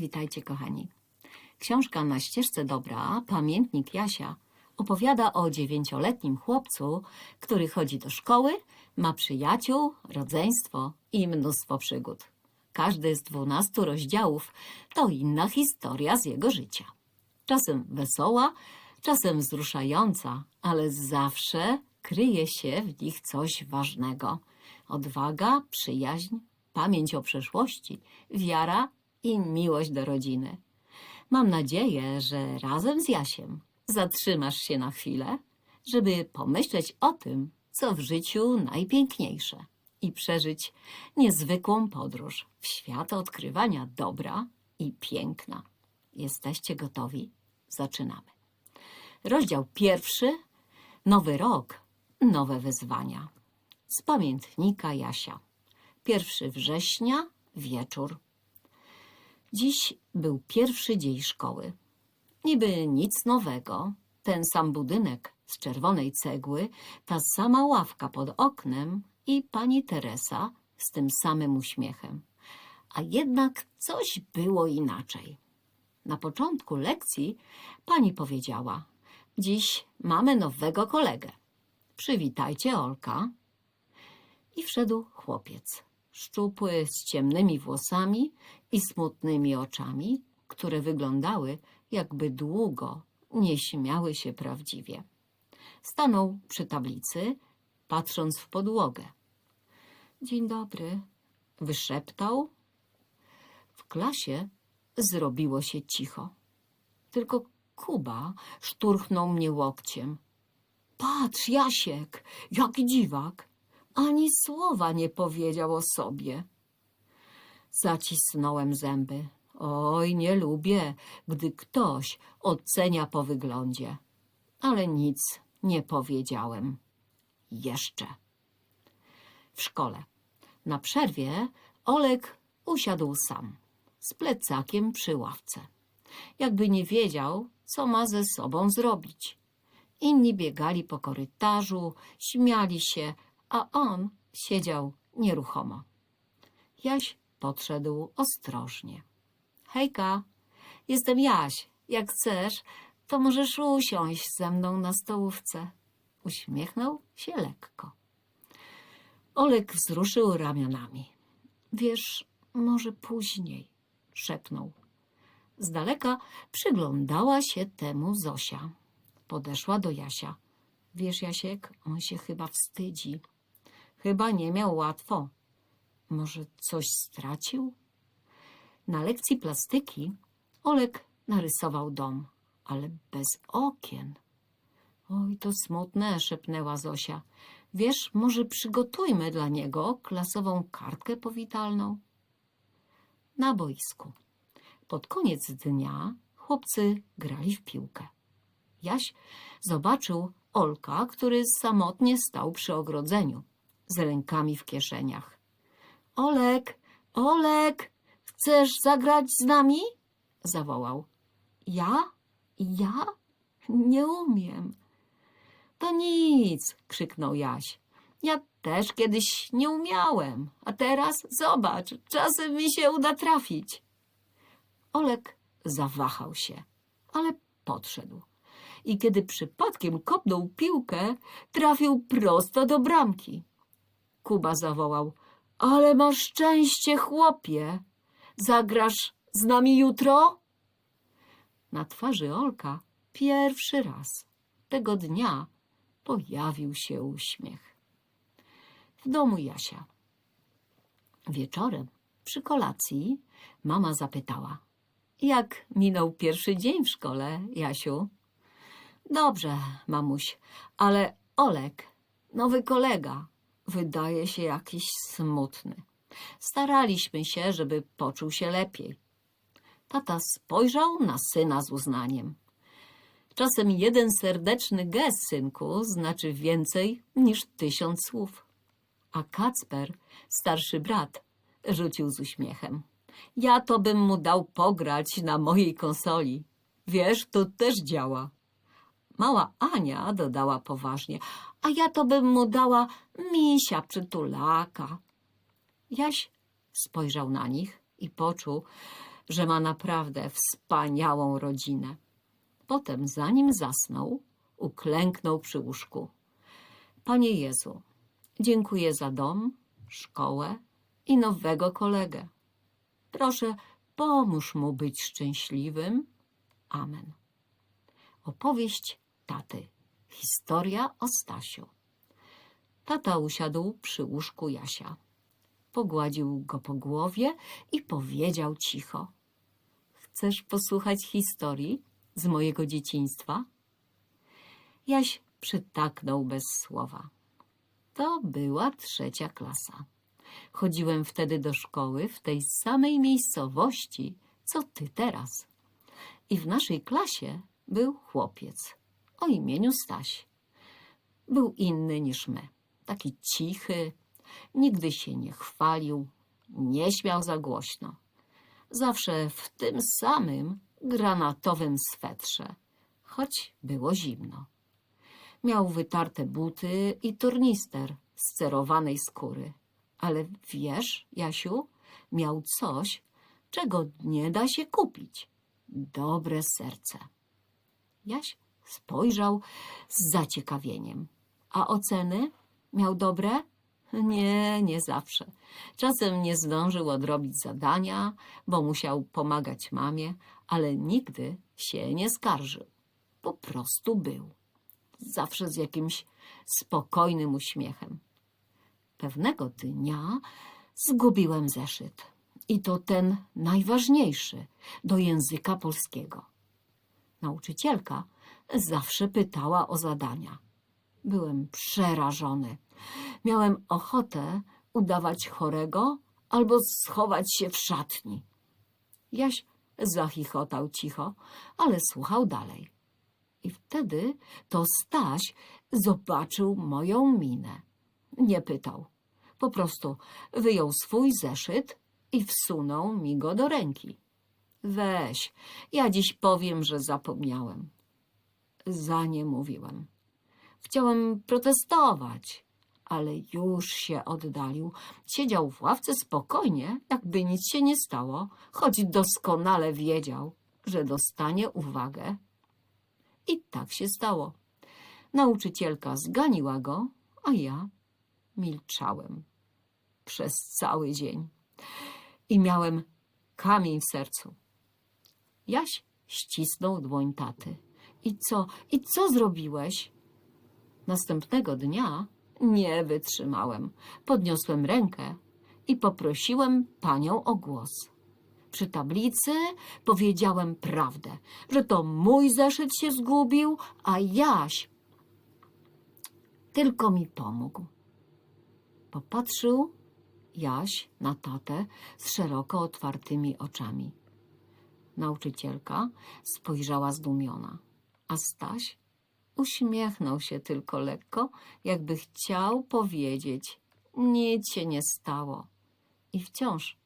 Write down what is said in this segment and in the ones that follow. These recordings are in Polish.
Witajcie, kochani. Książka na ścieżce dobra, pamiętnik Jasia, opowiada o dziewięcioletnim chłopcu, który chodzi do szkoły, ma przyjaciół, rodzeństwo i mnóstwo przygód. Każdy z dwunastu rozdziałów to inna historia z jego życia. Czasem wesoła, czasem wzruszająca, ale zawsze kryje się w nich coś ważnego. Odwaga, przyjaźń, pamięć o przeszłości, wiara i miłość do rodziny. Mam nadzieję, że razem z Jasiem zatrzymasz się na chwilę, żeby pomyśleć o tym, co w życiu najpiękniejsze i przeżyć niezwykłą podróż w świat odkrywania dobra i piękna. Jesteście gotowi? Zaczynamy. Rozdział pierwszy. Nowy rok, nowe wyzwania. Z pamiętnika Jasia. 1 września, wieczór. Dziś był pierwszy dzień szkoły. Niby nic nowego. Ten sam budynek z czerwonej cegły, ta sama ławka pod oknem i pani Teresa z tym samym uśmiechem. A jednak coś było inaczej. Na początku lekcji pani powiedziała: Dziś mamy nowego kolegę. Przywitajcie Olka. I wszedł chłopiec, szczupły, z ciemnymi włosami i smutnymi oczami, które wyglądały, jakby długo nie śmiały się prawdziwie. Stanął przy tablicy, patrząc w podłogę. Dzień dobry, wyszeptał. W klasie zrobiło się cicho. Tylko Kuba szturchnął mnie łokciem. Patrz, Jasiek, jaki dziwak! Ani słowa nie powiedział o sobie. Zacisnąłem zęby. Oj, nie lubię, gdy ktoś ocenia po wyglądzie. Ale nic nie powiedziałem. Jeszcze. W szkole. Na przerwie Olek usiadł sam, z plecakiem przy ławce. Jakby nie wiedział, co ma ze sobą zrobić. Inni biegali po korytarzu, śmiali się, a on siedział nieruchomo. Jaś podszedł ostrożnie. Hejka, jestem Jaś. Jak chcesz, to możesz usiąść ze mną na stołówce. Uśmiechnął się lekko. Olek wzruszył ramionami. Wiesz, może później, szepnął. Z daleka przyglądała się temu Zosia. Podeszła do Jasia. Wiesz, Jasiek, on się chyba wstydzi. Chyba nie miał łatwo. Może coś stracił? Na lekcji plastyki Olek narysował dom, ale bez okien. Oj, to smutne, szepnęła Zosia. Wiesz, może przygotujmy dla niego klasową kartkę powitalną? Na boisku. Pod koniec dnia chłopcy grali w piłkę. Jaś zobaczył Olka, który samotnie stał przy ogrodzeniu, z rękami w kieszeniach. Olek, Olek, chcesz zagrać z nami? zawołał. Ja? Ja? Nie umiem. To nic, krzyknął Jaś. Ja też kiedyś nie umiałem, a teraz zobacz, czasem mi się uda trafić. Olek zawahał się, ale podszedł. I kiedy przypadkiem kopnął piłkę, trafił prosto do bramki. Kuba zawołał: Ale masz szczęście, chłopie! Zagrasz z nami jutro? Na twarzy Olka pierwszy raz tego dnia pojawił się uśmiech. W domu Jasia. Wieczorem przy kolacji mama zapytała: Jak minął pierwszy dzień w szkole, Jasiu? Dobrze, mamuś, ale Olek, nowy kolega, wydaje się jakiś smutny. Staraliśmy się, żeby poczuł się lepiej. Tata spojrzał na syna z uznaniem. Czasem jeden serdeczny gest, synku, znaczy więcej niż tysiąc słów. A Kacper, starszy brat, rzucił z uśmiechem. Ja to bym mu dał pograć na mojej konsoli. Wiesz, to też działa. Mała Ania dodała poważnie, a ja to bym mu dała misia przytulaka. Jaś spojrzał na nich i poczuł, że ma naprawdę wspaniałą rodzinę. Potem, zanim zasnął, uklęknął przy łóżku. Panie Jezu, dziękuję za dom, szkołę i nowego kolegę. Proszę, pomóż mu być szczęśliwym. Amen. Opowieść taty. Historia o Stasiu. Tata usiadł przy łóżku Jasia. Pogładził go po głowie i powiedział cicho. Chcesz posłuchać historii z mojego dzieciństwa? Jaś przytaknął bez słowa. To była trzecia klasa. Chodziłem wtedy do szkoły w tej samej miejscowości, co ty teraz. I w naszej klasie był chłopiec o imieniu Staś. Był inny niż my. Taki cichy, nigdy się nie chwalił, nie śmiał za głośno. Zawsze w tym samym granatowym swetrze, choć było zimno. Miał wytarte buty i tornister z cerowanej skóry. Ale wiesz, Jasiu, miał coś, czego nie da się kupić. Dobre serce. Jaś spojrzał z zaciekawieniem. A oceny miał dobre? Nie, nie zawsze. Czasem nie zdążył odrobić zadania, bo musiał pomagać mamie, ale nigdy się nie skarżył. Po prostu był. Zawsze z jakimś spokojnym uśmiechem. Pewnego dnia zgubiłem zeszyt. I to ten najważniejszy do języka polskiego. Nauczycielka zawsze pytała o zadania. Byłem przerażony. Miałem ochotę udawać chorego albo schować się w szatni. Jaś zachichotał cicho, ale słuchał dalej. I wtedy to Staś zobaczył moją minę. Nie pytał. Po prostu wyjął swój zeszyt i wsunął mi go do ręki. Weź, ja dziś powiem, że zapomniałem. Za nie mówiłem. Chciałem protestować, ale już się oddalił. Siedział w ławce spokojnie, jakby nic się nie stało, choć doskonale wiedział, że dostanie uwagę. I tak się stało. Nauczycielka zganiła go, a ja milczałem przez cały dzień i miałem kamień w sercu. Jaś ścisnął dłoń taty. I co, i co zrobiłeś? Następnego dnia nie wytrzymałem. Podniosłem rękę i poprosiłem panią o głos. Przy tablicy powiedziałem prawdę, że to mój zeszyt się zgubił, a Jaś tylko mi pomógł. Popatrzył Jaś na tatę z szeroko otwartymi oczami. Nauczycielka spojrzała zdumiona, a Staś uśmiechnął się tylko lekko, jakby chciał powiedzieć: Nic się nie stało. I wciąż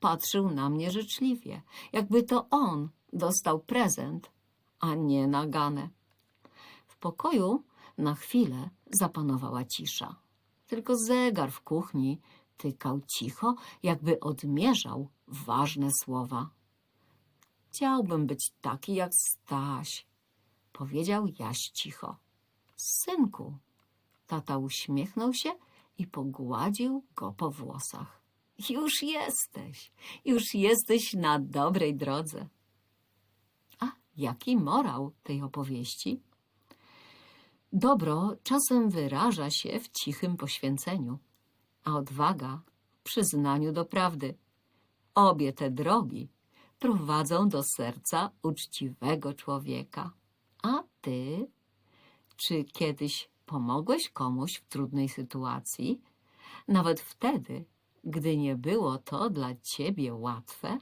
patrzył na mnie życzliwie, jakby to on dostał prezent, a nie naganę. W pokoju na chwilę zapanowała cisza. Tylko zegar w kuchni tykał cicho, jakby odmierzał ważne słowa. Chciałbym być taki jak Staś, powiedział Jaś cicho. Synku, tata uśmiechnął się i pogładził go po włosach. Już jesteś, już jesteś na dobrej drodze. A jaki morał tej opowieści? Dobro czasem wyraża się w cichym poświęceniu, a odwaga w przyznaniu do prawdy. Obie te drogi prowadzą do serca uczciwego człowieka. Ty, czy kiedyś pomogłeś komuś w trudnej sytuacji, nawet wtedy, gdy nie było to dla ciebie łatwe?